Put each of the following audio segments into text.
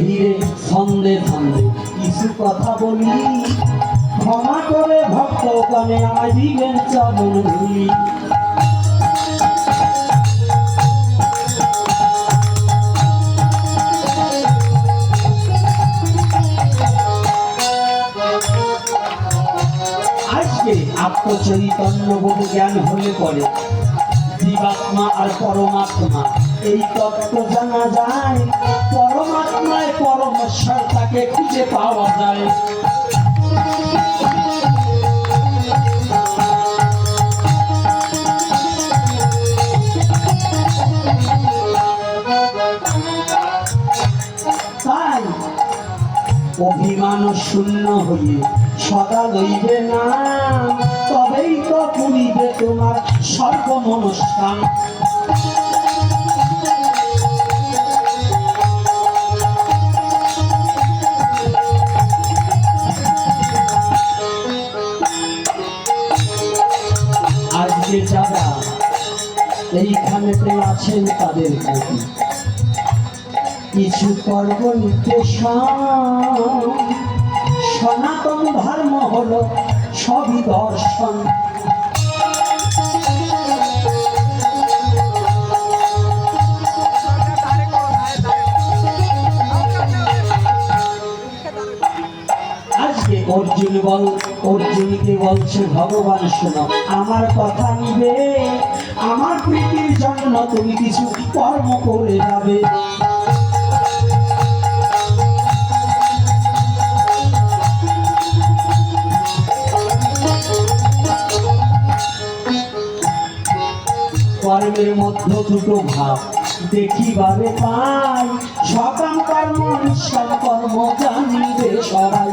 ধীরে ছন্দে ছন্দে কিছু কথা বলি। ক্ষমা করে ভক্ত কানে আমায় দিবেন চরণ ধুলি। আজকে আত্মচৈতন্য বোধ জ্ঞান হলে পরে জীবাত্মা আর পরমাত্মা। এই তত্ত্ব জানা যায়, পরমাত্মায় পরমেশ্বর তাকে খুঁজে পাওয়া যায়। অভিমান শূন্য হইয়ে সদা লইবে না, তবেই তো পুরিবে তোমার সর্বমনস্থান আজকে যারা এইখানেতে আছেন তাদের প্রতি কিছু নির্দেশন। সনাতন ধর্ম হলো সবই দর্শন। আজকে অর্জুন বল অর্জুনকে বলছে, ভগবান, শোনো, আমার কথা নিবে। আমার প্রীতির জন্য তুমি কিছু কর্ম করে যাবে। কর্মের মধ্যে দুটো ভাব, দেখিবারে পাই। সকাম কর্ম নিঃসব কর্ম জানিবে সবাই।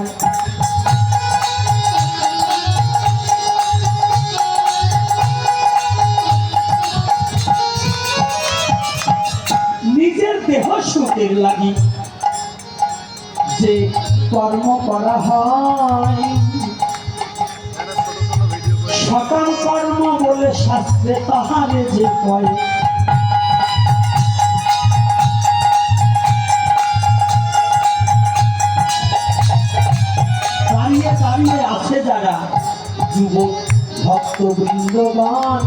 দেহ লাগি যে কর্ম করা হয় সকাম কর্ম বলে শাস্ত্রে তাহারে যে কয়। দাঁড়িয়ে দাঁড়িয়ে আছে যারা যুবক ভক্ত বৃন্দবান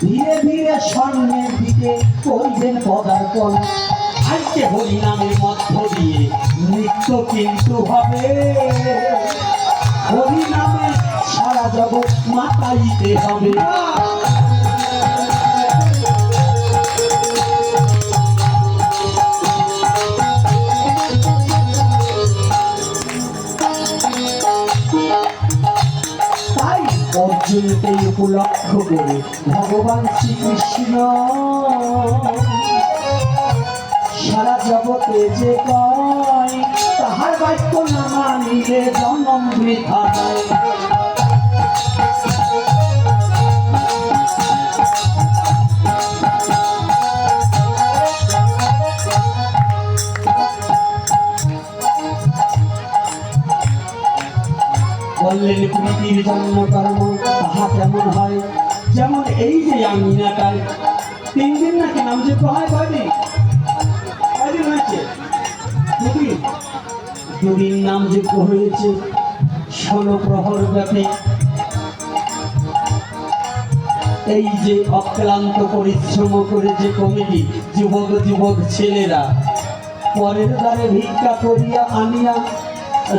ধীরে ধীরে স্বর্ণের দিকে করবেন পদার্পণ। আজকে হরিনামের মধ্য দিয়ে নৃত্য কিন্তু হবে। হরিনামে সারা জগৎ মাতাইতে হবে। অর্জুনকে উপলক্ষ করে ভগবান শ্রীকৃষ্ণ সারা জগতে যে কয়, তাহার বাক্য না মানিলে জন্ম বললেন, প্রীতির জন্য কর্ম তাহা কেমন হয়? যেমন এই যে আমিনাটায় তিন দিন নাকি নাম যে হয় কয়দিন হয়েছে? দুদিন দুদিন নাম যোগ্য হয়েছে ষোলো প্রহর ব্যাপী এই যে অক্লান্ত পরিশ্রম করে যে কমিটি, যুবক যুবক ছেলেরা, পরের দ্বারে ভিক্ষা করিয়া আনিয়া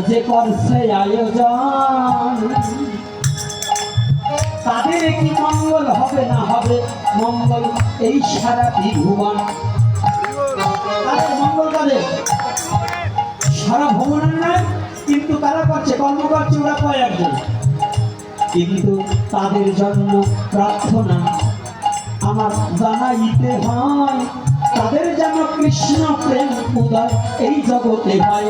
যে করছে আয়োজন। তাদের কি মঙ্গল হবে না হবে? মঙ্গল এই সারা ভুবন তাদের মঙ্গল সারা ভবনের না কিন্তু তারা করছে, কর্ম করছে ওরা কয়েকজন কিন্তু তাদের জন্য প্রার্থনা আমার জানাইতে হয়। তাদের যেন কৃষ্ণ প্রেম উদয় এই জগতে হয়।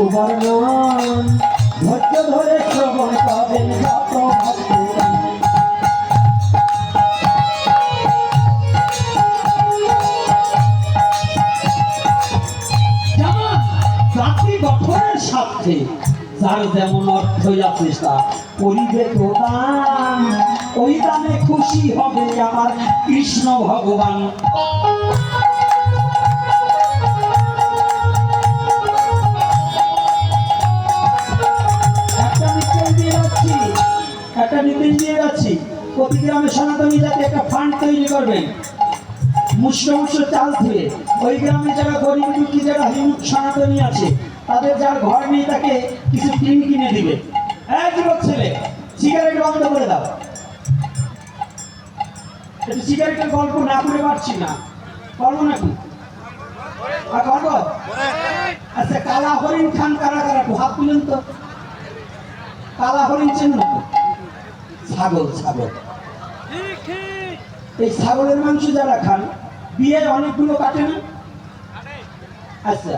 করিব বর্ণন ধৈর্য ধরে পাবেন যেমন অর্থ করিবে ওই দানে খুশি হবে আমার কৃষ্ণ ভগবান। গ্রামে সনাতনী জাতি একটা ফান্ড তৈরি করবেন। মুষ্ট মুষ্ট চাল থেকে। ওই গ্রামে যারা গরিব দুঃখী, যারা হিন্দু সনাতনী আছে, তাদের যার ঘর নেই তাকে কিছু টিন কিনে দিবে। এক যুবক ছেলে সিগারেট বন্ধ করে দাও। সিগারেটের গল্প না করে পারছি না। করব নাকি? আর আচ্ছা কালা হরিণ খান কারা কারা? হাত তুলেন তো। কালা হরিণ চেন ছাগল ছাগল। এই ছাগলের মাংস যারা খান বিয়ে অনেকগুলো কাটে না? আচ্ছা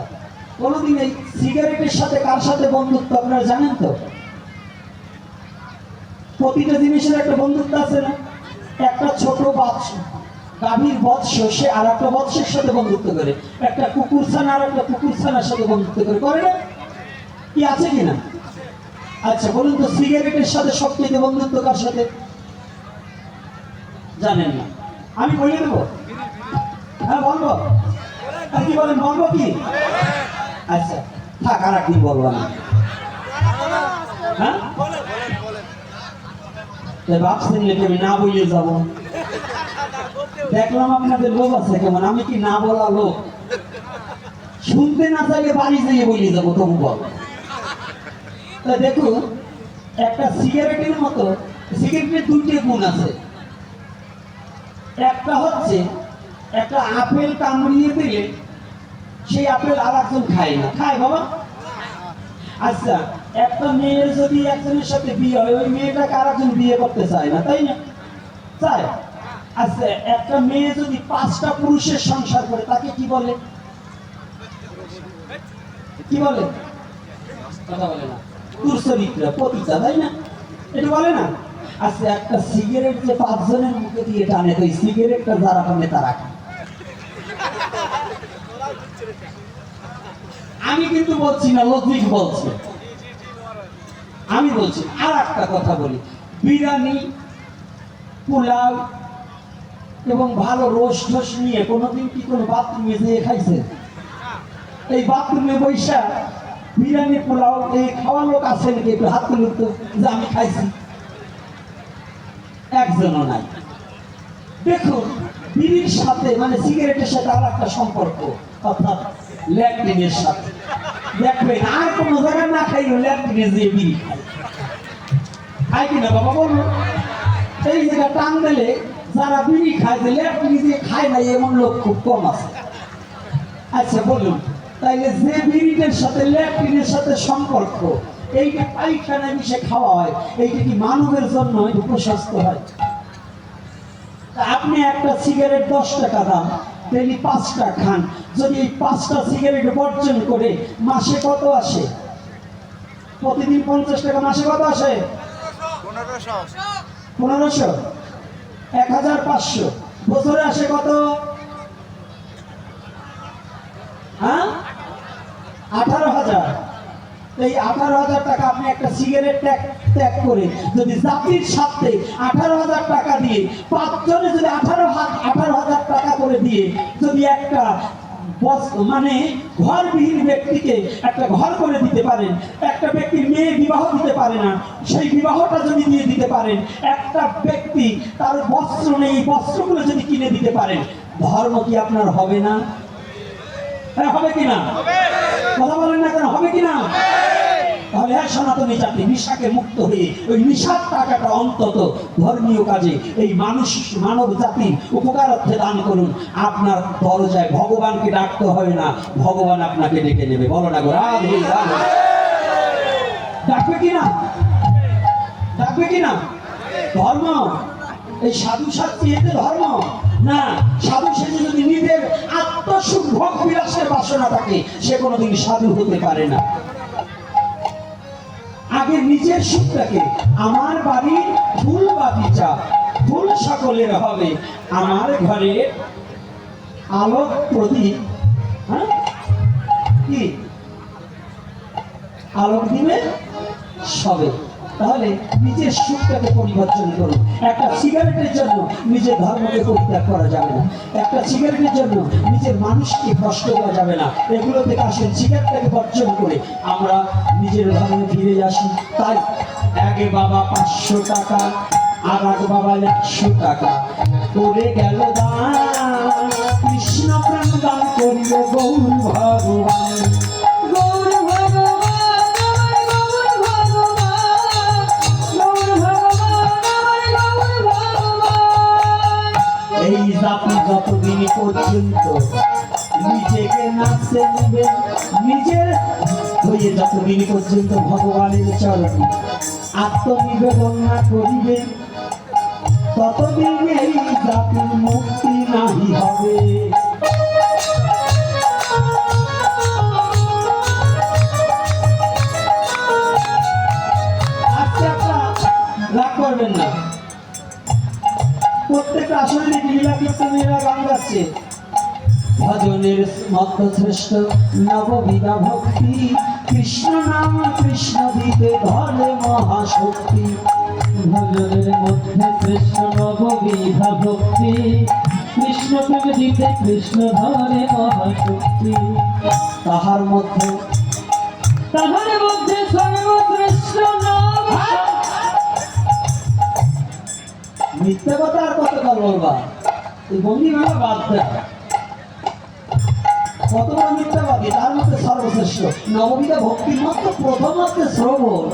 কোনোদিন এই সিগারেটের সাথে কার সাথে বন্ধুত্ব আপনারা জানেন তো? প্রতিটা জিনিসের একটা বন্ধুত্ব আছে না? একটা ছোট বাচ্চ গাভীর বৎস, সে আর একটা বৎসের সাথে বন্ধুত্ব করে। একটা কুকুর ছানা আর একটা কুকুর ছানার সাথে বন্ধুত্ব করে। করে না? কি আছে কিনা আচ্ছা বলুন তো, সিগারেটের সাথে সবচেয়ে বন্ধুত্ব কার সাথে? জানেন না। আমি বলে দেবো? হ্যাঁ বলব? কি বলেন, বলব কি? আচ্ছা থাক, আর একদিন বলব না হ্যাঁ? ভাবছেন নাকি না বলে যাব। দেখলাম আপনাদের লোক আছে কেমন, আমি কি না বলা লোক? শুনতে না চাইলে বাড়ি যেয়ে বলে যাব, তবু বল। দেখুন, একটা সিগারেটের মতো সিগারেটের দুইটি গুণ আছে। একটা হচ্ছে, একটা আপেল কামড়িয়ে দিলে সেই আপেল আর একজন খায় না। খায় বাবা? আচ্ছা একটা মেয়ের যদি একজনের সাথে বিয়ে হয়, ওই মেয়েটাকে আর একজন বিয়ে করতে চায় না, তাই না? চায়। আচ্ছা একটা মেয়ে যদি পাঁচটা পুরুষের সংসার করে, তাকে কি বলে? কি বলে? কথা বলে না। দুর্চরিত্র পতিতা, তাই না? এটা বলে না? আচ্ছা একটা সিগারেট যে পাঁচজনের মুখে দিয়ে টানে, তো সিগারেটটা যারা টানে তারা। আমি কিন্তু বলছি না, লজিক বলছি। আমি বলছি আর একটা কথা বলি। বিরিয়ানি, পোলাও এবং ভালো রোস ঠোস নিয়ে কোনোদিন কি কোনো বাথরুমে যেয়ে খাইছে এই বাথরুমে বৈশা বিরিয়ানি, পোলাও এই খাওয়া লোক আছে নাকি একটু হাত তুলুন যে আমি খাইছি। দেখুন বিড়ির সাথে মানে সিগারেটের সাথে আর একটা সম্পর্ক, অর্থাৎ ল্যাট্রিনের সাথে। দেখবেন আর কোনো জায়গায় না খাইলেও ল্যাট্রিনে যে বিড়ি খায়। খায় কিনা বাবা বলল এই জায়গা টান দিলে যারা বিড়ি খায়, যে ল্যাট্রিনে যে খায় না, এমন লোক খুব কম আছে। আচ্ছা বলুন, তাইলে যে বিড়িটার সাথে ল্যাট্রিনের সাথে সম্পর্ক এইটা পায়খানা মিশে খাওয়া হয়। এইটা কি মানবের জন্য? উপস্বাস্থ্য হয়? আপনি একটা সিগারেট দশ টাকা দাম ডেলি পাঁচটা খান। যদি এই পাঁচটা সিগারেট বর্জন করে মাসে কত আসে? প্রতিদিন পঞ্চাশ টাকা মাসে কত আসে? পনেরোশো। এক হাজার পাঁচশো। বছরে আসে কত হ্যাঁ আঠারো হাজার এই আঠারো হাজার টাকা আপনি একটা সিগারেট ত্যাগ ত্যাগ করে যদি জাতির স্বার্থে আঠারো হাজার টাকা দিয়ে পাঁচজনে যদি আঠারো আঠারো হাজার টাকা করে দিয়ে যদি একটা মানে ঘরবিহীন ব্যক্তিকে একটা ঘর করে দিতে পারেন, একটা ব্যক্তির মেয়ে বিবাহ দিতে পারে না, সেই বিবাহটা যদি দিয়ে দিতে পারেন, একটা ব্যক্তি তার বস্ত্র নেই, বস্ত্রগুলো যদি কিনে দিতে পারেন, ধর্ম কি আপনার হবে না? হ্যাঁ হবে কিনা কথা বলেন না কেন, হবে কিনা? তাহলে হ্যাঁ সনাতনী জাতি নিশাকে মুক্ত হয়ে ওই নিশার টাকাটা অন্তত ধর্মীয় কাজে এই মানুষ মানব জাতির উপকারার্থে দান করুন। আপনার দরজায় ভগবানকে ডাকতে হবে না, ভগবান আপনাকে ডেকে নেবে। বলো না গো, রাধে ডাকবে কিনা? ডাকবে কিনা? ধর্ম? এই সাধু সাথী এতে ধর্ম? না, সাধু সেজে যদি নিজের আত্মসুখ ভোগ বিলাসের বাসনা থাকে, সে কোনোদিন সাধু হতে পারে না। আগে নিজের সুখটাকে, আমার বাড়ির ফুল বাগিচা ফুল সকলের হবে, আমার ঘরে আলোক প্রদীপ হ্যাঁ? কি? আলোক দিবে সবে। তাহলে নিজের সুখটাকে পরিবর্তন করুন। একটা সিগারেটের জন্য নিজের ধর্মকে পরিত্যাগ করা যাবে না। একটা সিগারেটের জন্য নিজের মানুষকে কষ্ট করা যাবে না। এগুলো থেকে আসেন সিগারেটটাকে বর্জন করে আমরা নিজের ধর্মে ফিরে আসি। তাই আগে বাবা পাঁচশো টাকা, আর এক বাবা একশো টাকা। করে গেল দান, কৃষ্ণ প্রেম দান করিল গৌর ভগবান। যতদিন পর্যন্ত নিজেকে নাচতে নেবে নিজের হয়ে যতদিন পর্যন্ত ভগবানের চরণে আত্মনিবেদন না করিবে, ততদিন এই জাতির মুক্তি নাহি হবে। আজকে রাগ করবেন না। প্রত্যেকটা গাচ্ছে? ভজনের মধ্য শ্রেষ্ঠ নববিধা ভক্তি, কৃষ্ণ নাম কৃষ্ণ দিতে ধরে মহাশক্তি। ভজনের মধ্যে শ্রেষ্ঠ নববিধা ভক্তি কৃষ্ণ দিতে কৃষ্ণ ধরে মহাশক্তি। তাহার মধ্যে তাহার মধ্যে মিথ্যা কথা আর কত কাল বলবা? এই বন্দি মেলা বাদ তার মধ্যে সর্বশ্রেষ্ঠ। নবমীতে ভক্তির মধ্যে প্রথম শ্রবণ।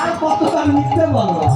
আর কতকাল মিথ্যে বলবা?